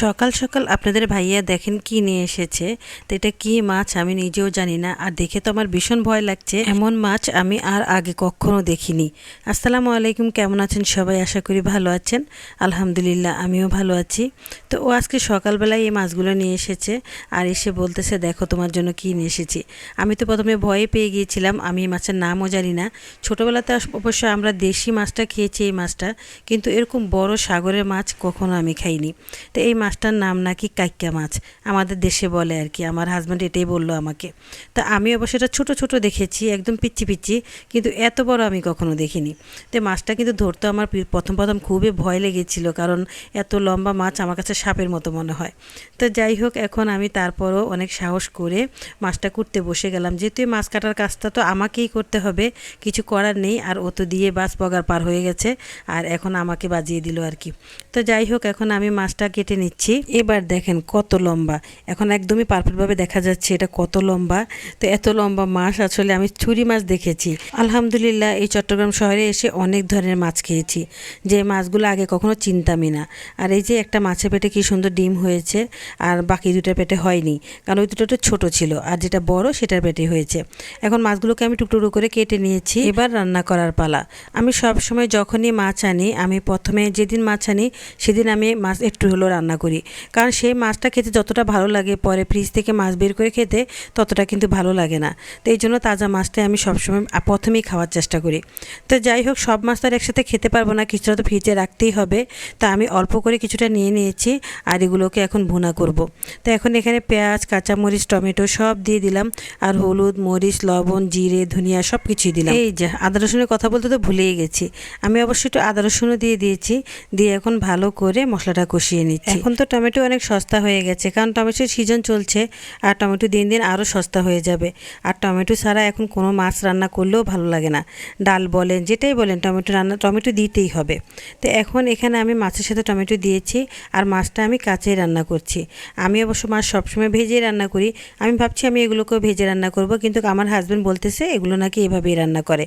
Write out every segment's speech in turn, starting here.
সকাল সকাল আপনাদের ভাইয়া দেখেন কি নিয়ে এসেছে। তো এটা কি মাছ আমি নিজেও জানি না, আর দেখে তো আমার ভীষণ ভয় লাগছে। এমন মাছ আমি আর আগে কখনো দেখিনি। আসসালামু আলাইকুম, কেমন আছেন? সবাই আশা করি ভালো আছেন। আলহামদুলিল্লাহ, আমিও ভালো আছি। তো ও আজকে সকালবেলায় এই মাছগুলো নিয়ে এসেছে, আর এসে বলতেছে, দেখো তোমার জন্য কি নিয়ে এসেছি। আমি তো প্রথমে ভয়ে পেয়ে গিয়েছিলাম, আমি এই মাছের নামও জানি না। ছোটোবেলাতে অবশ্য আমরা দেশি মাছটা খেয়েছি এই মাছটা, কিন্তু এরকম বড় সাগরের মাছ কখনো আমি খাইনি। তো এই মাছটার নাম নাকি কাইক্কা মাছ। আমাদের দেশে বলে আর কি। আমার হাজব্যান্ড এটাই বলল আমাকে। তা আমি অবশ্য এটা ছোটো ছোটো দেখেছি, একদম পিচ্ছি পিচ্ছি কিন্তু এত বড় আমি কখনো দেখিনি। তো মাছটা কিন্তু ধরতে আমার প্রথম প্রথম খুবই ভয় লেগেছিল, কারণ এত লম্বা মাছ আমার কাছে সাপের মতো মনে হয়। তো যাই হোক, এখন আমি তারপরও অনেক সাহস করে মাছটা কুটতে বসে গেলাম। যেহেতু মাছ কাটার কাজটা তো আমাকেই করতে হবে, কিছু করার নেই, আর ও তো দিয়ে বাস পগার পার হয়ে গেছে, আর এখন আমাকে বাজিয়ে দিল আর কি। তো যাই হোক, এখন আমি মাছটা কেটে নিচ্ছি। এবার দেখেন কত লম্বা। এখন একদমই পারফেক্টভাবে দেখা যাচ্ছে এটা কত লম্বা। তো এত লম্বা মাছ আসলে আমি ছুরি মাছ দেখেছি। আলহামদুলিল্লাহ এই চট্টগ্রাম শহরে এসে অনেক ধরনের মাছ খেয়েছি। যে মাছগুলো আগে কখনো চিনতামই না। আর এই যে একটা মাছের পেটে কি সুন্দর ডিম হয়েছে, আর বাকি দুটার পেটে হয়নি। কারণ ওই দুটো একটু ছোট ছিল, আর যেটা বড় সেটার পেটে হয়েছে। এখন মাছগুলোকে আমি টুকটুকরো করে কেটে নিয়েছি। এবার রান্না করার পালা। আমি সব সময় যখনই মাছ আনি, আমি প্রথমে যেদিন মাছ আনি, সেদিন আমি মাছ একটু হলেও রান্না করি। কারণ সেই মাছটা খেতে যতটা ভালো লাগে পরে ফ্রিজ থেকে মাছ বের করে খেতে ততটা কিন্তু ভালো লাগে না। তো এই জন্য তাজা মাছটাই আমি সবসময় প্রথমেই খাওয়ার চেষ্টা করি। তো যাই হোক, সব মাছ তো আর একসাথে খেতে পারব না, কিছুটা তো ফ্রিজে রাখতেই হবে। তা আমি অল্প করে কিছুটা নিয়ে নিয়েছি আর এগুলোকে এখন ভুনা করব। তো এখন এখানে পেঁয়াজ, কাঁচামরিচ, টমেটো সব দিয়ে দিলাম আর হলুদ, মরিচ, লবণ, জিরে, ধনিয়া সব কিছুই দিলাম। এই যে, আদা রসুনের কথা বলতে তো ভুলেই গেছি। আমি অবশ্যই একটু আদা রসুনও দিয়ে দিয়েছি, দিয়ে এখন ভালো করে মশলাটা কষিয়ে নিচ্ছি। এখন তো টমেটো অনেক সস্তা হয়ে গেছে, কারণ টমেটোর সিজন চলছে আর টমেটো দিন দিন আরও সস্তা হয়ে যাবে। আর টমেটো ছাড়া এখন কোনো মাছ রান্না করলেও ভালো লাগে না। ডাল বলেন, যেটাই বলেন, টমেটো রান্না, টমেটো দিতেই হবে। তো এখন এখানে আমি মাছের সাথে টমেটো দিয়েছি আর মাছটা আমি কাঁচেই রান্না করছি। আমি অবশ্য মাছ সবসময় ভেজেই রান্না করি। আমি ভাবছি আমি এগুলোকেও ভেজে রান্না করব, কিন্তু আমার হাজব্যান্ড বলতেছে এগুলো নাকি এভাবেই রান্না করে।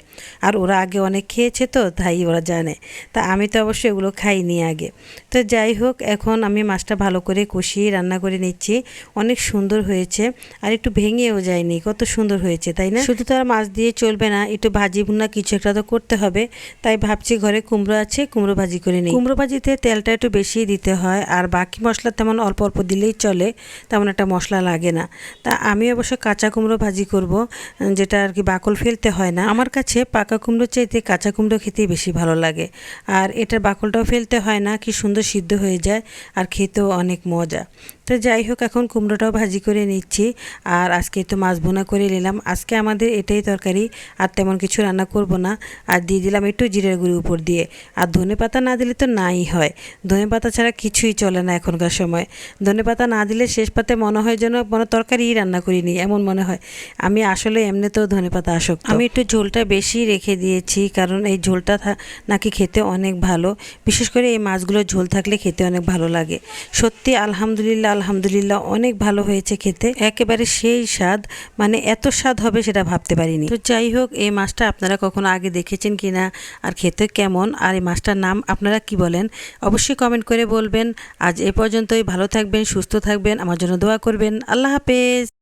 আর ওরা আগে অনেক খেয়েছে তো, তাই ওরা জানে। তা আমি তো অবশ্য এগুলো খাইনি আগে। তো যাই হোক, এখন আমি মাছটা ভালো করে কষিয়ে রান্না করে নিচ্ছি। অনেক সুন্দর হয়েছে। আর একটু ভেঙেও যায়নি। কত সুন্দর হয়েছে, তাই না? শুধু তো আর মাছ দিয়ে চলবে না, একটু ভাজি ভুনা কিছু একটা তো করতে হবে। তাই ভাবছি ঘরে কুমড়ো আছে, কুমড়ো ভাজি করে নিই। কুমড়ো ভাজিতে তেলটা একটু বেশি দিতে হয়, আর বাকি মশলা তেমন অল্প অল্প দিলেই চলে, তেমন একটা মশলা লাগে না। তা আমি অবশ্য কাঁচা কুমড়ো ভাজি করব, যেটা আর কি বাকল ফেলতে হয় না। আমার কাছে পাকা কুমড়ো চাইতে কাঁচা কুমড়ো খেতেই বেশি ভালো লাগে। আর এটার বাকলটাও ফেলতে হয় না, কি সুন্দর সিদ্ধ হয়ে যায়, আর খেতেও অনেক মজা। তো যাই হোক, এখন কুমড়োটাও ভাজি করে নিচ্ছি। আর আজকে তো মাছ ভুনা করে নিলাম। আজকে আমাদের এটাই তরকারি, আর তেমন কিছু রান্না করব না। আর দিয়ে দিলাম একটু জিরের গুঁড়ি উপর দিয়ে। আর ধনে পাতা না দিলে তো নাই হয়। ধনে পাতা ছাড়া কিছুই চলে না এখনকার সময়। ধনে পাতা না দিলে শেষ পাতে মনে হয় যেন মনে তরকারিই রান্না করিনি, এমন মনে হয়। আমি আসলে এমনিতেও ধনে পাতা আসক্ত। আমি একটু ঝোলটা বেশি রেখে দিয়েছি, কারণ এই ঝোলটা নাকি খেতে অনেক ভালো। বিশেষ করে এই মাছগুলোর ঝোল থাকলে খেতে অনেক ভালো লাগে। সত্যি আলহামদুলিল্লাহ আলহামদুলিল্লাহ, অনেক ভালো হয়েছে খেতে। একেবারে সেই স্বাদ মানে এত স্বাদ হবে সেটা ভাবতে পারিনি। তো যাই হোক, এই মাছটা আপনারা কখনো আগে দেখেছেন কি না আর খেতে কেমন আর এই মাছটার নাম আপনারা কি বলেন, অবশ্যই কমেন্ট করে বলবেন। আজ এ পর্যন্তই, ভালো থাকবেন, সুস্থ থাকবেন, আমার জন্য দোয়া করবেন। আল্লাহ হাফেজ।